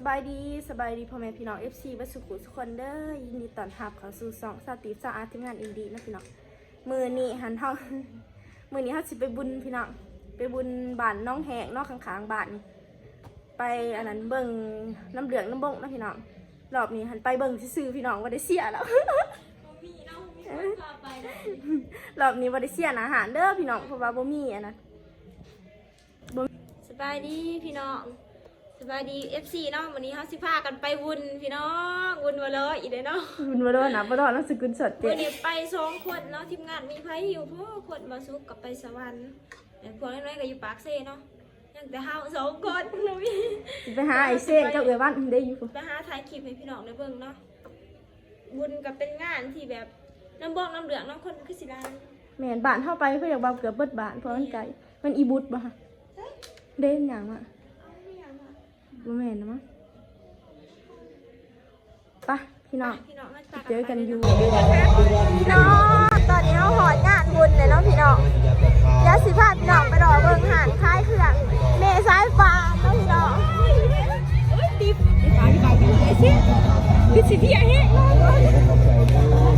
สบายดีสบายดีพ่อแม่พี่น้อง FC บัสุขุทุกคนเด้อยินดีต้อนรับเข้าสู่สองสาตีสาอาร์ทีมงานอินดีนะพี่น้องมือนี้หันเฮามือนี้เฮาสิไปบุญพี่น้องไปบุญบ้านน้องแหกนอกข้างๆบ้านนี่ไปอันนั้นเบิ่งน้ำเหลืองน้ำบงนะพี่น้องรอบนี้หันไปเบิ่งซื่อๆพี่น้องว่าได้เสียแล้ว มีเนาะมีคนพาไปนะรอบนี้ว่าได้เสียอาหารเด้อพี่น้องเพราะว่าบ่มีอันนั้นสบายดีพี่น้อง สบายดี FC เนาะวันนี้เขาสิพากันไปวุ่นพี่น้องวุ่นมาเลยอีกเลยเนาะบุญบ่รอดนะบ่รอดนามสกุลสดเจ๊วันนี้ไปสองคนเนาะทีมงานมีไผอยู่พวกคนมาซุกกับไปสวรรค์แต่พวกน้อยๆก็อยู่ปากเซ่เนาะยังแต่เฮาสองคนนุ้ยสิไปหาไอ้เส้นกับเอือบ้านได้อยู่ไปหาถ่ายคลิปให้พี่น้องได้เบิ่งเนาะ บุญกับเป็นงานที่แบบน้ำบอกน้ำเหลืองน้ำคนคือสิลานแม่นบ้านเข้าไปเพื่ออยากบ่าเกือบเบิดบ้านเพราะมันไกลมันอีบุตบ่ฮะเด่นหยังอะ บ่แม่นนะมั้งไปพี่น้องพี่น้องมาตาเจอกันอยู่พี่น้องตอนนี้เราหอดงานบุญเลยเนาะพี่น้องยาสิพาพี่น้องไปรอเบิ่งหานคล้ายเครื่องเมสายฟ้าเนาะพี่น้องดิสิพี่เฮ้อ้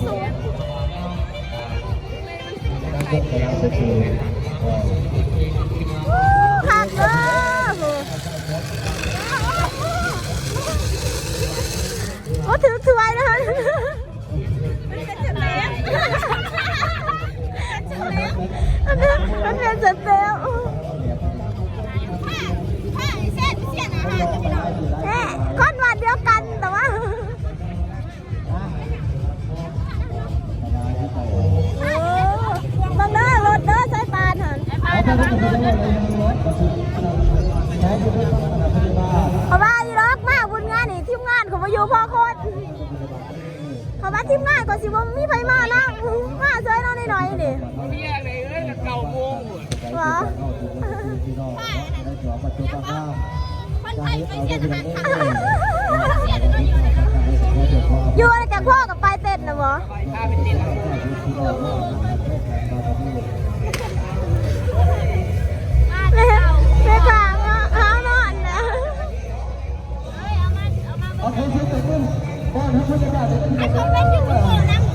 เขาย่างบ่สูงวู้คักเด้อโอ้ถือถ้วยนะคะมันเป็นจุดเล็กมันเป็นมันเป็น เขาว่าอีล็อกมากบุญงานนี่ทีมงานเขามาอยู่พ่อโคตรเขาว่าทีมงานก็สิบ่มีไผมานะมาเซยน้องหน่อยๆนี่เมียไหนเอ้ยเก่าโมงหมดหรอคนไทยไปเสียนอาหารค่ะอยู่อะไรกับพ่อกับไปเต้นนะบ่ไปพาไปติด ไอ้คนเป็นยูทูบเบอร์นะแล้วเรา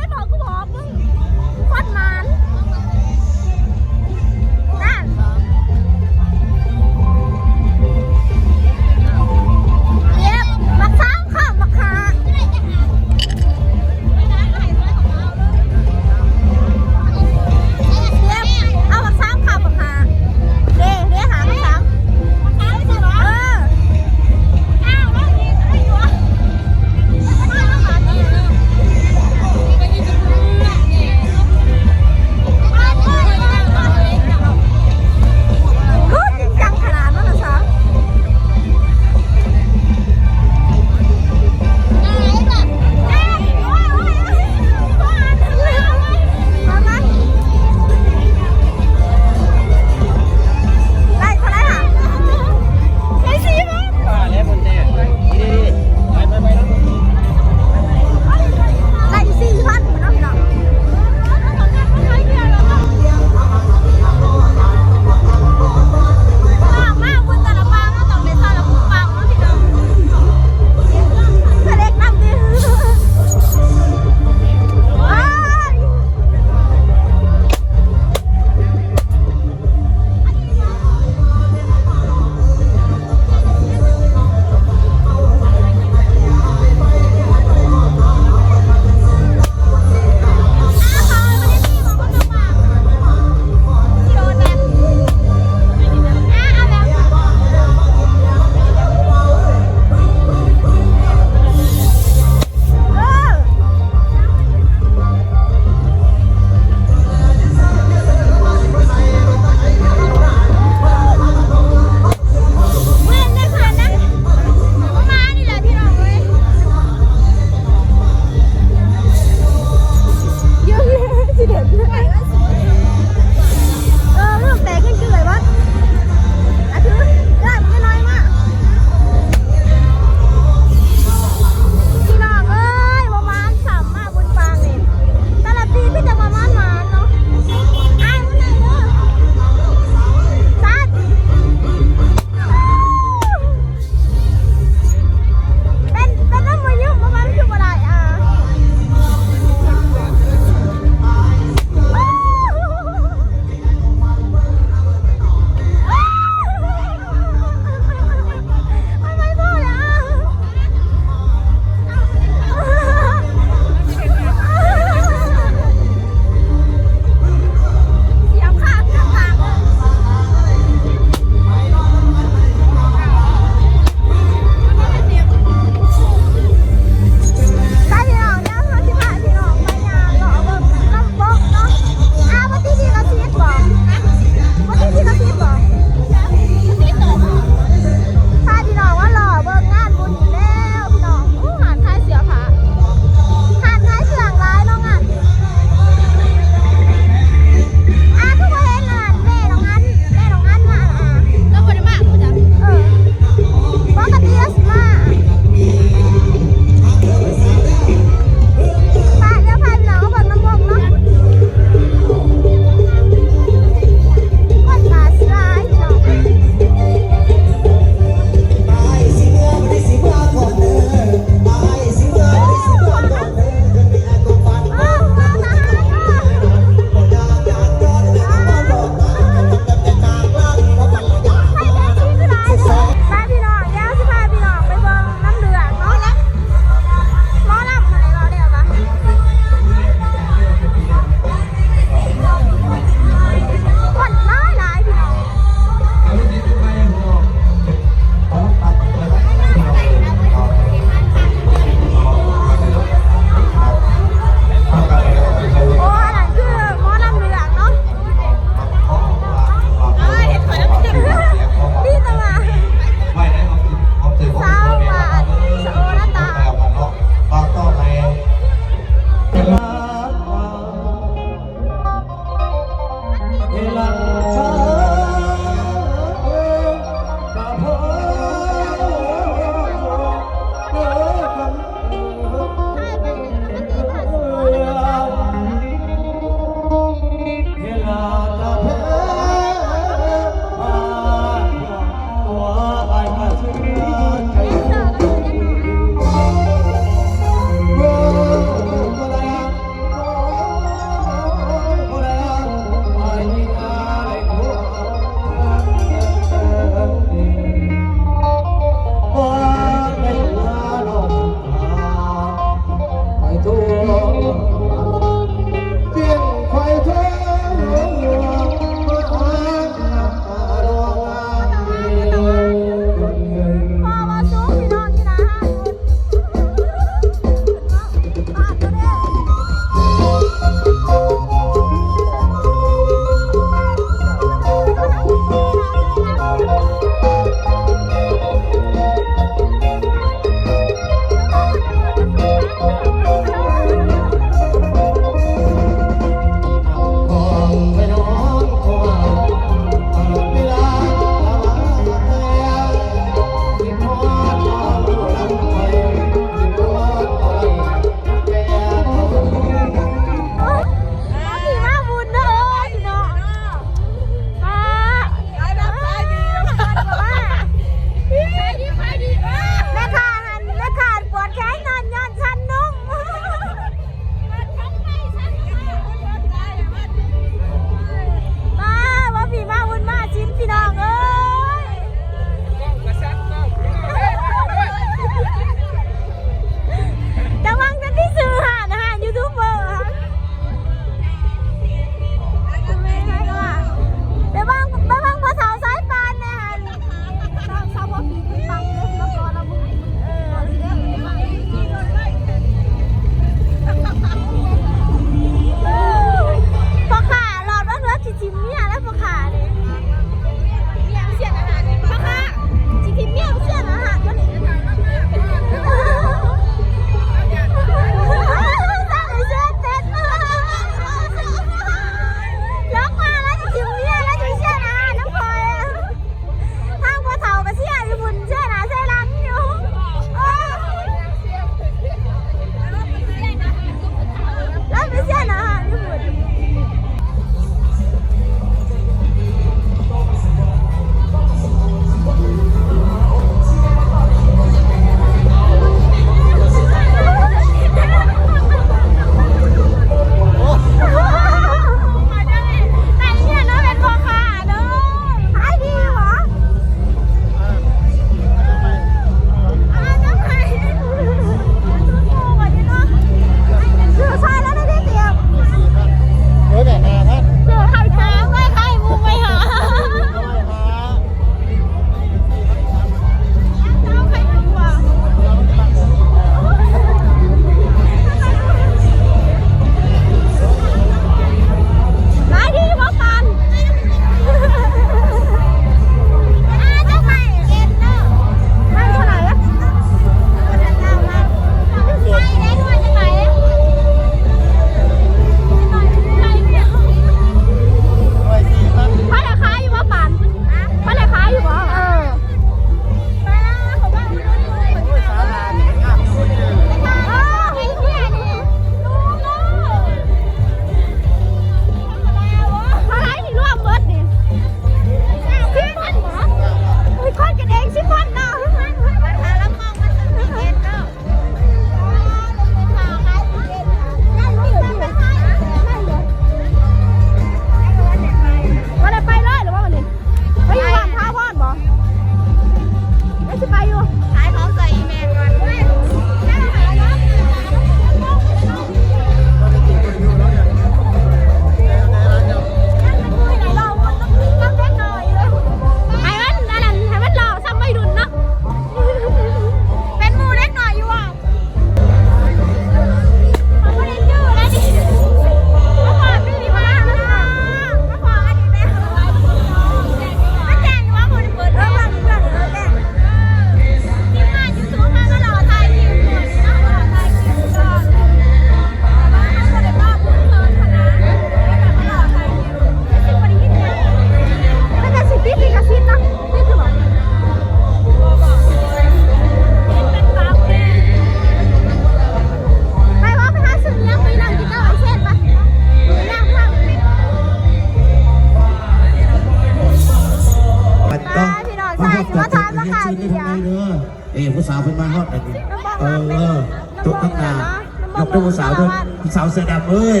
เสือดำเอ้ย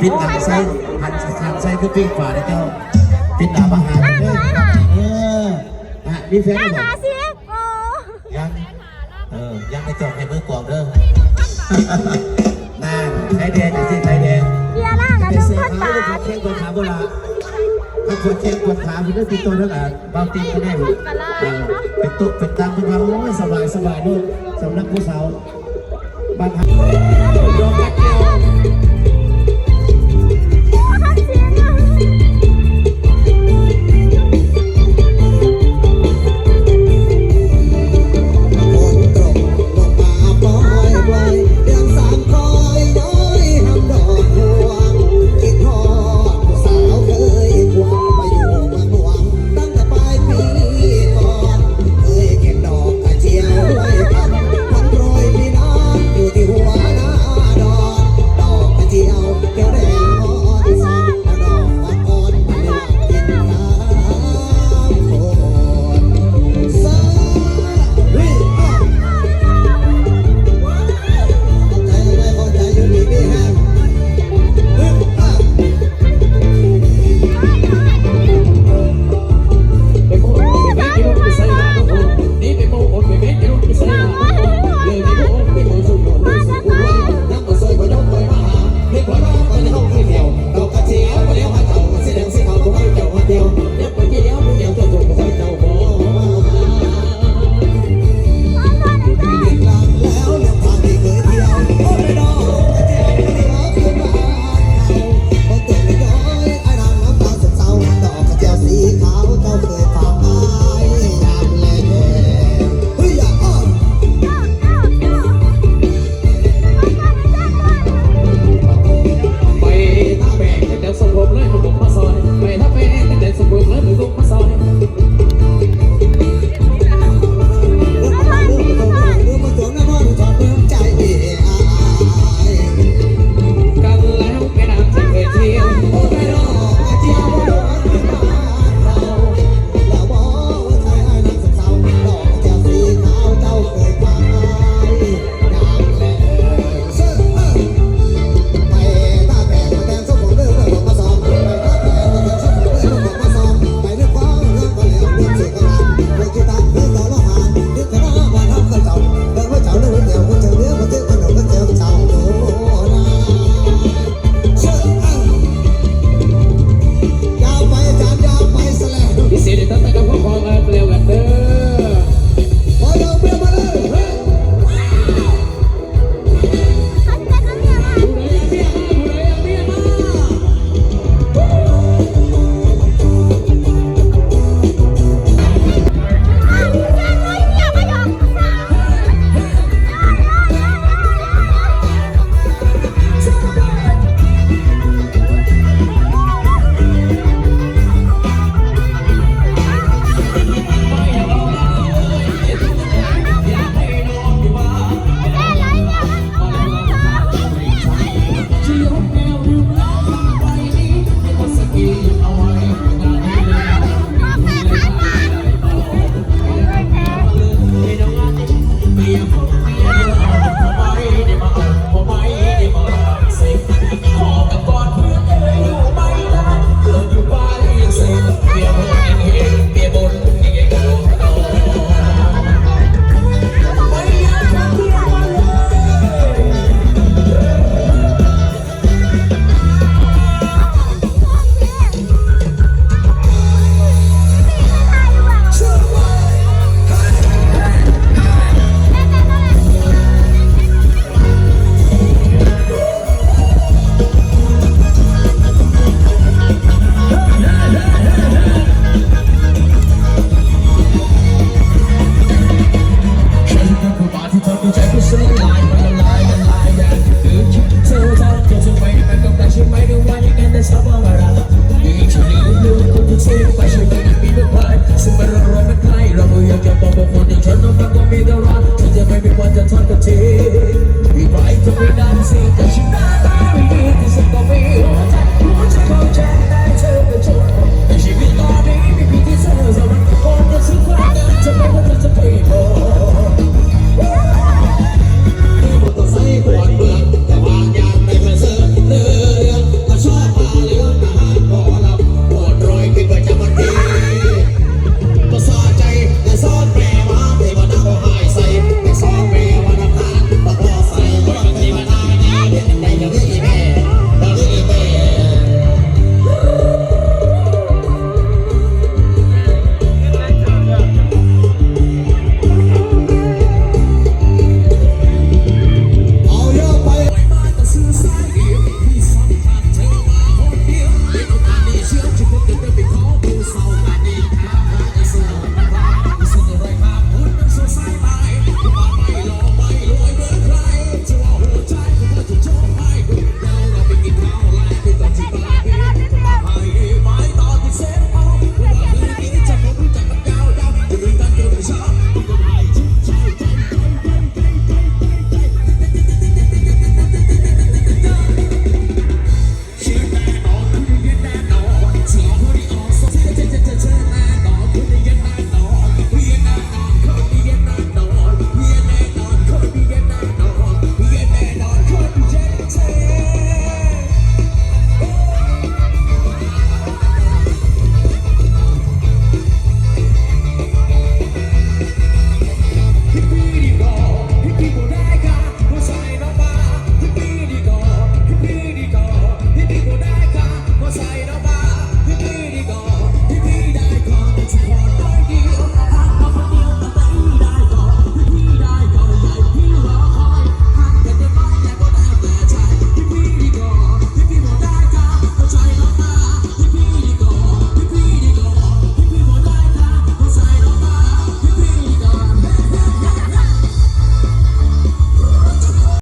ปิดหนัใส่หันใส่คือปีกฝาเลยเจ้าปิดหนัมาหาเลยเออฮะมีแฟนหรอยังเออยังไม่จบให้เมื่อกอางเด้อน่าไทยแดงสิไทยแดงเบียร์ล่างอะนุ่มนบาเที่ยงกวนขาโบราณถ้าคนเช็คยกวนขาพี่ก็ติดตัวแล้วอะบางทีก็ได้เป็นตุ๊เป็นตังเป็นเขาโอ้ยสบายสบายด้วยสำนักผู้สาว 爸爸